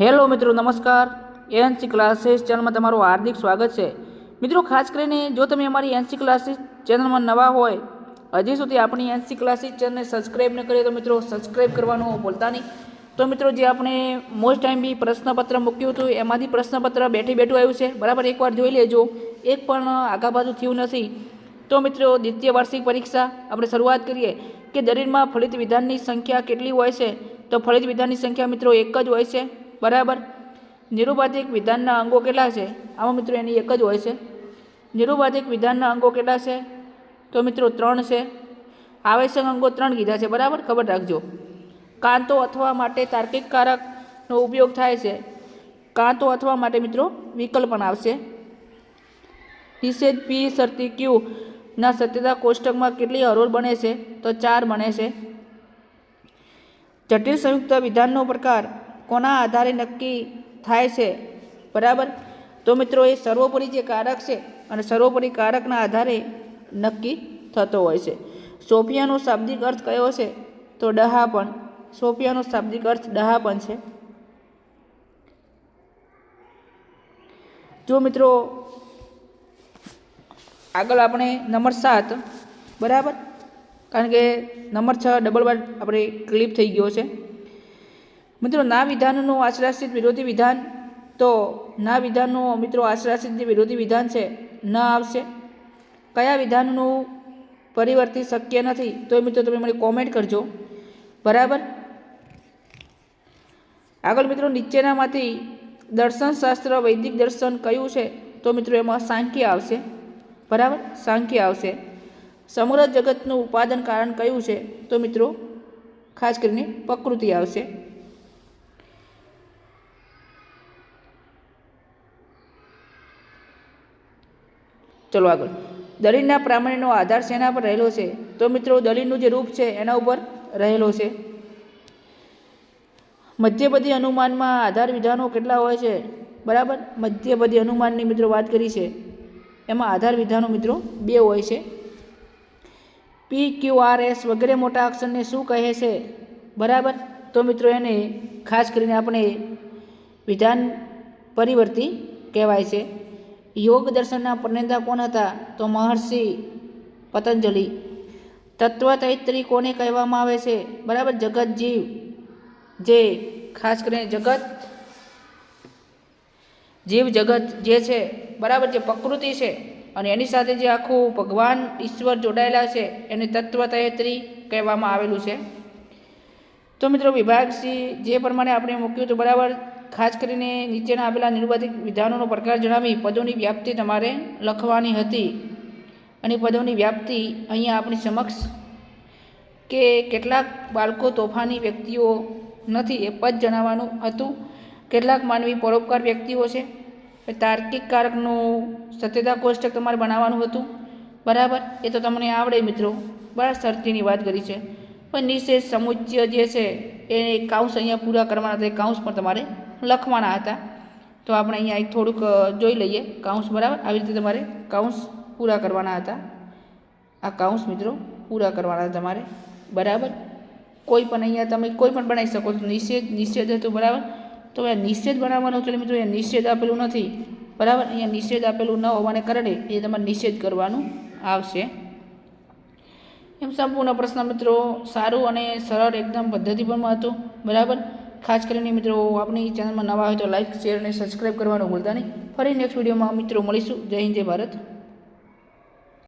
Hello મિત્રો, નમસ્કાર. NC classes ચેનલમાં તમારું હાર્દિક સ્વાગત છે. મિત્રો, ખાસ કરીને જો તમે અમારી એનસી ક્લાસીસ ચેનલમાં નવા હોય, હજી સુધી આપણી એનસી ક્લાસીસ ચેનલને સબસ્ક્રાઈબ ન કરીએ તો મિત્રો સબસ્ક્રાઈબ કરવાનું ભૂલતા નહીં. તો મિત્રો, જે આપણે મોસ્ટ ટાઈમ બી પ્રશ્નપત્ર મૂક્યું હતું, એમાંથી પ્રશ્નપત્ર બેઠી બેઠું આવ્યું છે. બરાબર, એકવાર જોઈ લેજો. એક પણ આગાબાજુ થયું નથી. તો મિત્રો, દ્વિતીય વાર્ષિક પરીક્ષા, આપણે શરૂઆત કરીએ કે દરેકમાં ફલિત વિધાનની સંખ્યા કેટલી હોય છે? તો ફલિત વિધાનની સંખ્યા મિત્રો એક જ હોય છે. બરાબર? નિરૂપાધિક વિધાનના અંગો કેટલા છે? આમાં મિત્રો એની એક જ હોય છે. નિરૂપાધિક વિધાનના અંગો કેટલા છે? તો મિત્રો ત્રણ છે. આવશ્યક અંગો ત્રણ કીધા છે. બરાબર? ખબર રાખજો. કાંતો અથવા માટે તાર્કિક કારકનો ઉપયોગ થાય છે. કાંતો અથવા માટે મિત્રો વિકલ્પ પણ આવશે. નિષેધ, પી, શરતી, ક્યુ ના સત્યતા કોષ્ટકમાં કેટલી હરોળ બને છે? તો ચાર બને છે. જટિલ સંયુક્ત વિધાનનો પ્રકાર કોના આધારે નક્કી થાય છે? બરાબર? તો મિત્રો, એ સર્વોપરી જે કારક છે અને સર્વોપરી કારકના આધારે નક્કી થતો હોય છે. સોફિયાનો શાબ્દિક અર્થ કયો છે? તો ડહાપણ. સોફિયાનો શાબ્દિક અર્થ ડહાપણ છે. જો મિત્રો, આગળ આપણે નંબર સાત, બરાબર? કારણ કે નંબર છ ડબલ વાર આપણે ક્લિપ થઈ ગયો છે. મિત્રો, ના વિધાનનું આશ્રાસિત વિરોધી વિધાન તો ના વિધાનનું મિત્રો આશ્રાસિત વિરોધી વિધાન છે, ન આવશે. કયા વિધાનનું પરિવર્તિત શક્ય નથી, તો મિત્રો, તમે મને કોમેન્ટ કરજો. બરાબર? આગળ મિત્રો, નીચેનામાંથી દર્શનશાસ્ત્ર, વૈદિક દર્શન કયું છે, તો મિત્રો, એમાં સાંખ્ય આવશે. બરાબર? સાંખ્ય આવશે. સમગ્ર જગતનું ઉપાદન કારણ કયું છે, તો મિત્રો, ખાસ કરીને પ્રકૃતિ આવશે. ચલો આગળ. દલીલના પ્રામાણ્યનો આધાર શેના પર રહેલો છે? તો મિત્રો દલીલનું જે રૂપ છે, એના ઉપર રહેલો છે. મધ્યપદી અનુમાનમાં આધાર વિધાનો કેટલા હોય છે? બરાબર? મધ્યપદી અનુમાનની મિત્રો વાત કરી છે. એમાં આધાર વિધાનો મિત્રો બે હોય છે. પી ક્યુ આર એસ વગેરે મોટા અક્ષરને શું કહે છે? બરાબર? તો મિત્રો, એને ખાસ કરીને આપણે વિધાન પરિવર્તી કહેવાય છે. યોગ દર્શનના પ્રણેતા કોણ હતા? તો મહર્ષિ પતંજલિ. તત્વતૈત્રી કોને કહેવામાં આવે છે? બરાબર જગત જીવ જે ખાસ કરીને જગત, જીવ જગત જે છે, બરાબર, જે પ્રકૃતિ છે, અને એની સાથે જે આખું ભગવાન ઈશ્વર જોડાયેલા છે, એને તત્વતયત્રી કહેવામાં આવેલું છે. તો મિત્રો વિભાગ સી જે પ્રમાણે આપણે મૂક્યું હતું, બરાબર ખાસ કરીને નીચેના આપેલા નિર્વાધિક વિધાનોનો પ્રકાર જણાવી પદોની વ્યાપ્તિ તમારે લખવાની હતી. અને પદોની વ્યાપ્તિ અહીંયા આપણી સમક્ષ કે કેટલાક બાળકો તોફાની વ્યક્તિઓ નથી એ પદ જણાવવાનું હતું. કેટલાક માનવી પરોપકાર વ્યક્તિઓ છે. તાર્કિક કારકનું સત્યતા કોષ્ટક તમારે બનાવવાનું હતું. બરાબર? એ તો તમને આવડે મિત્રો. બરાબર? શરતીની વાત કરી છે. પણ નિશેષ સમુચ્ય જે છે એ કાઉન્સ અહીંયા પૂરા કરવાના હતા. એ કાઉન્સ પણ તમારે લખવાના હતા. તો આપણે અહીંયા એક થોડુંક જોઈ લઈએ. કાઉન્સ બરાબર? આવી રીતે તમારે કાઉન્સ પૂરા કરવાના હતા. આ કાઉન્સ મિત્રો પૂરા કરવાના તમારે. બરાબર? કોઈ પણ અહીંયા તમે કોઈ પણ બનાવી શકો છો. નિષેધ નિષેધ હતું, બરાબર? તો એ નિષેધ બનાવવાનો એટલે મિત્રો એ નિષેધ આપેલું નથી. બરાબર? અહીંયા નિષેધ આપેલું ન હોવાને કારણે એ તમારે નિષેધ કરવાનું આવશે. એમ સંપૂર્ણ પ્રશ્ન મિત્રો સારું અને સરળ એકદમ પદ્ધતિપરમાં હતું. બરાબર? ખાસ કરીને મિત્રો, આપણી ચેનલમાં નવા હોય તો લાઇક શેર અને સબસ્ક્રાઈબ કરવાનું ભૂલતા નહીં. ફરી નેક્સ્ટ વિડીયોમાં મિત્રો મળીશું. જય હિન્દ, જય ભારત.